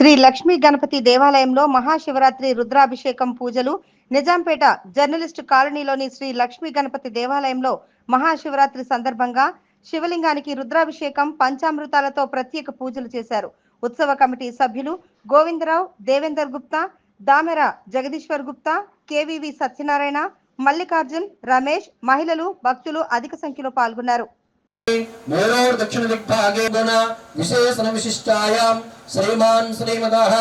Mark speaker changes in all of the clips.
Speaker 1: శ్రీ లక్ష్మీ గణపతి దేవాలయంలో మహాశివరాత్రి రుద్రాభిషేకం పూజలు. నిజాంపేట జర్నలిస్ట్ కాలనీలోని శ్రీ లక్ష్మీ గణపతి దేవాలయంలో మహాశివరాత్రి సందర్భంగా శివలింగానికి రుద్రాభిషేకం పంచామృతాలతో ప్రత్యేక పూజలు చేశారు. ఉత్సవ కమిటీ సభ్యులు గోవిందరావు దేవేందర్ గుప్తా దామెర జగదీశ్వర్ గుప్తా కేవీవి సత్యనారాయణ మల్లికార్జున్ రమేష్ మహిళలు భక్తులు అధిక సంఖ్యలో పాల్గొన్నారు.
Speaker 2: మేరోర్ దక్షిణ దిగ్భాగే గుణ విశేషణ విశిష్టాయాం శ్రీమాన్ శ్రీమదః.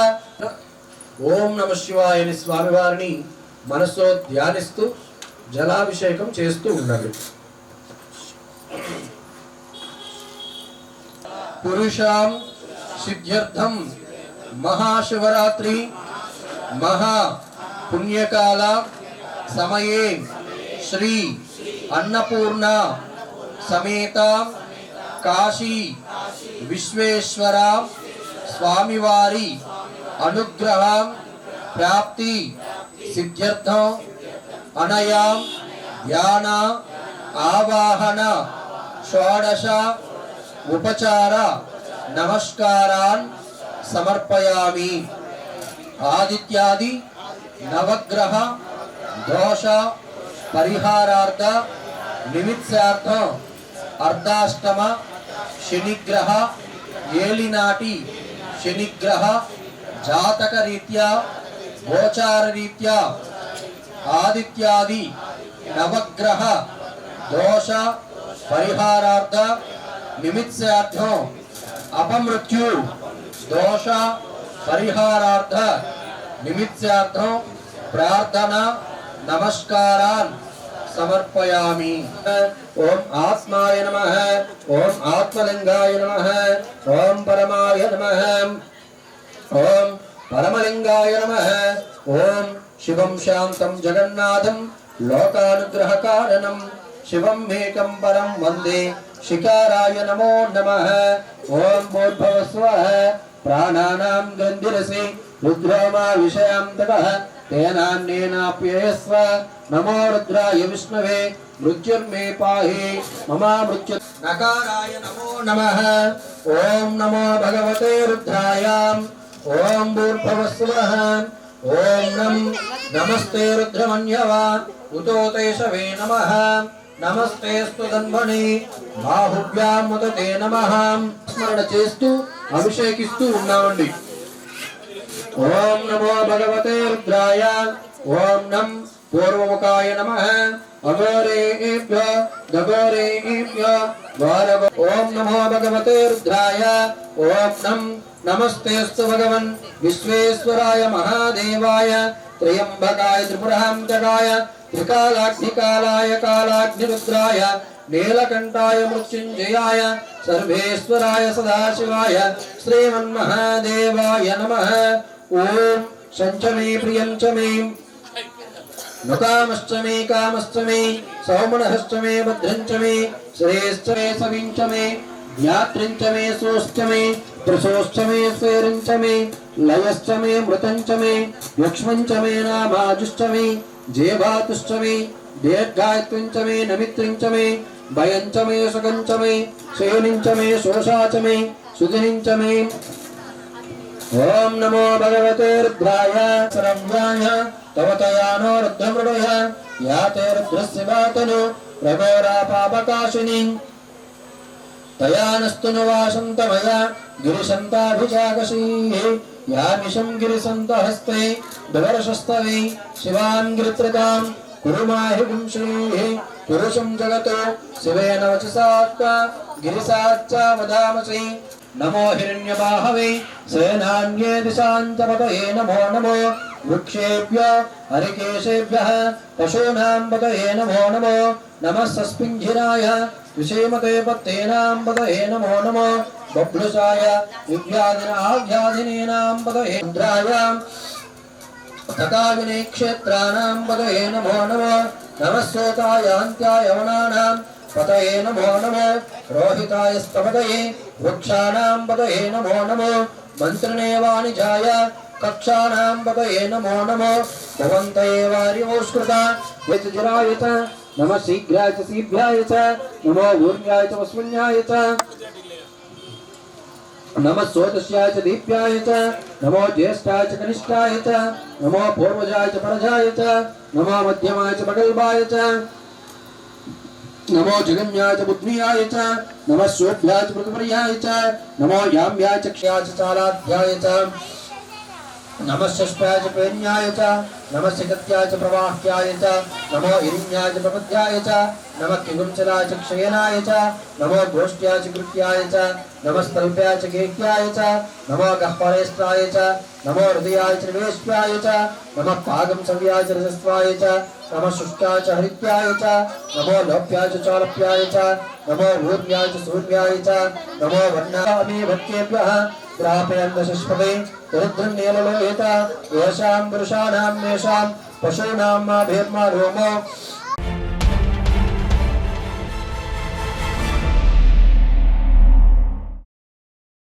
Speaker 2: ఓం నమ శివాయ అని స్వామివారిని మనస్సులో ధ్యానిస్తూ జలాభిషేకం చేస్తూ ఉండాలి పురుషాం సిద్ధ్యర్థం మహాశివరాత్రి మహా పుణ్యకాల సమయే శ్రీ అన్నపూర్ణ సమేత కాశీ విశ్వేశ్వర స్వామివారి అనుగ్రహ ప్రాప్తి సిద్ధ్యర్థం అనయా ధ్యాన ఆవాహన షోడశ ఉపచార నమస్కారాన్ సమర్పయామి ఆదిత్యాది నవగ్రహ దోష పరిహారార్థ నిమిత్సార్థం అర్ధాష్టమ శనిగ్రహ ఏలినాటి శనిగ్రహ జాతక రీత్యా గోచార రీత్యా ఆదిత్యాది నవగ్రహ దోష పరిహారార్థ నిమిత్సార్థం అపమృత్యు దోష పరిహారార్థ నిమిత్సార్థం ప్రార్థన నమస్కారాన్ समर्पयामि। ओम आत्माय नमः, ओम आत्मलिंगाय नमः, ओम परमाय नमः, ओम परमलिंगाय नमः ॐ शिवं शान्तं जगन्नाथं लोकानुग्रहकारणं शिवम एकं परम वंदे शिकाराय नमो नमः, ओम भूर्भवस्वः प्राणानां गन्धिरसि रुद्रमा विषयं तपः तेनान्येनाप्ययस्व नमो रुद्राय विष्णवे मृत्युर्मे पाहि मम मृत्यु नकाराय नमो नमः ॐ नमो भगवते रुद्रायाम् ॐ भूर्भवस्वः ॐ नम नमस्ते रुद्रमन्यवा उतोतेशवे नमः నమస్తేస్తు ధన్వని బాహుభ్యాముదతే నమ స్మరణ చేస్తూ అభిషేకిస్తూ ఉన్నామండి ओम नमो भगवते रुद्राय। ओम नम पूर्वमुखाय नमः। अगोरेभ्य दगोरेभ्य गौरव ॐ नमो भगवते रुद्राय। ओम नम नमस्ते भगवन् विश्वेश्वराय महादेवाय। त्र्यम्बकाय त्रिपुरहान्तकाय त्रिकालाग्निकालाय कालाग्निरुद्राय। नीलकण्ठाय मृत्युंजयाय सर्वेश्वराय सदाशिवाय। श्रीमन्महादेवाय नमः। ओम संच मे प्रियं च मे नकामश्च मे कामश्च मे सौमनश्च मे भद्रं च मे श्रेयश्च मे सविं च मे ज्ञातृं च मे सोश्च मे दृशोश्च मे स्वेरं च मे लयश्च मे मृतं च मे यक्ष्मं च मे नाभाजुश्च मे जेभातुश्च मे दीर्घायत्वं च मे नमित्रिं च मे भयं च मे सुखं च मे शयोनिं च मे शोषा च मे सुदिनिं च मे ఓం నమో భగవతే రుద్రాయ సరంభ్రాయ తవతయానో రుద్రమృడయ యాతే రుద్రస్య వాతను ప్రఘోరా పాపకాశిని. తయానస్తును వాసంతమయ గిరిశంతాభిజాగశీ యామిషం గిరిసంతహస్తే దువర్షస్తవే శివాన్ గిరిత్రతాం కురు మాహి పుంశ్రీ పురుషం జగతో శివేన వచసాత్మ గిరిసాచ్చ వదామసి. నమో హిరణ్యబాహవే సేనాన్యే దిశాంతపతయే నమో నమో వృక్షేభ్య హరికేశేభ్య పశూనాం పతయే నమో నమో నమః సస్పింజిరాయ విషేమతే పత్తేనాం పతయే నమో నమో బభ్రుషాయ వివ్యాధిన ఆవ్యాధినేనాం పతయే ఇంద్రాయ తథావినే క్షేత్రాణాం పతయే నమో నమో నమः पतये नमो नमो। रोहिताय स्तपतये वृक्षाणाम् पतये नमो नमो। मन्त्रणेवानिजाय कक्षाणाम् पतये नमो नमो। भवन्तये वारिवोष्कृत यतिजिराय नमः शीघ्राय च सीभ्याय च, नमो भूर्याय च वस्मन्याय च। नमः सोदस्याय च दीप्याय च, नमो ज्येष्ठाय च कनिष्ठाय च, नमो पूर्वजाय च परजाय च, नमो मध्यमाय च प्रगल्भाय च। नमो जगन्याय च बुद्ध्याय च नमः शोभ्याय च मृगपर्याय च नमो याम्याय च क्षयाय च चालाध्याय च नमः षष्ठ्याय च पेन्याय च नमः च प्रवाह्याय च, नमो हिरण्याय च प्रपद्याय च, नमः किगुंचलाय च क्षयनाय च, नमो गोष्ठ्याय च कृत्याय च नमस्तल्प्याय च च, नमो गह्वरेष्ट्राय च, नमो हृदयाय च च, नमः पागं सव्याय च रजस्वाय च, नमः शुष्काय हरित्याय च, नमो लोप्याय चालप्याय च, नमो ऊर्व्याय च सूर्याय च, नमो वर्णामे ప్రాపయంత శుష్పదే రుద్రం నీలలో ఏత ఏషాం పురుషాణాం పశూనాం మా భీర్మా రోమో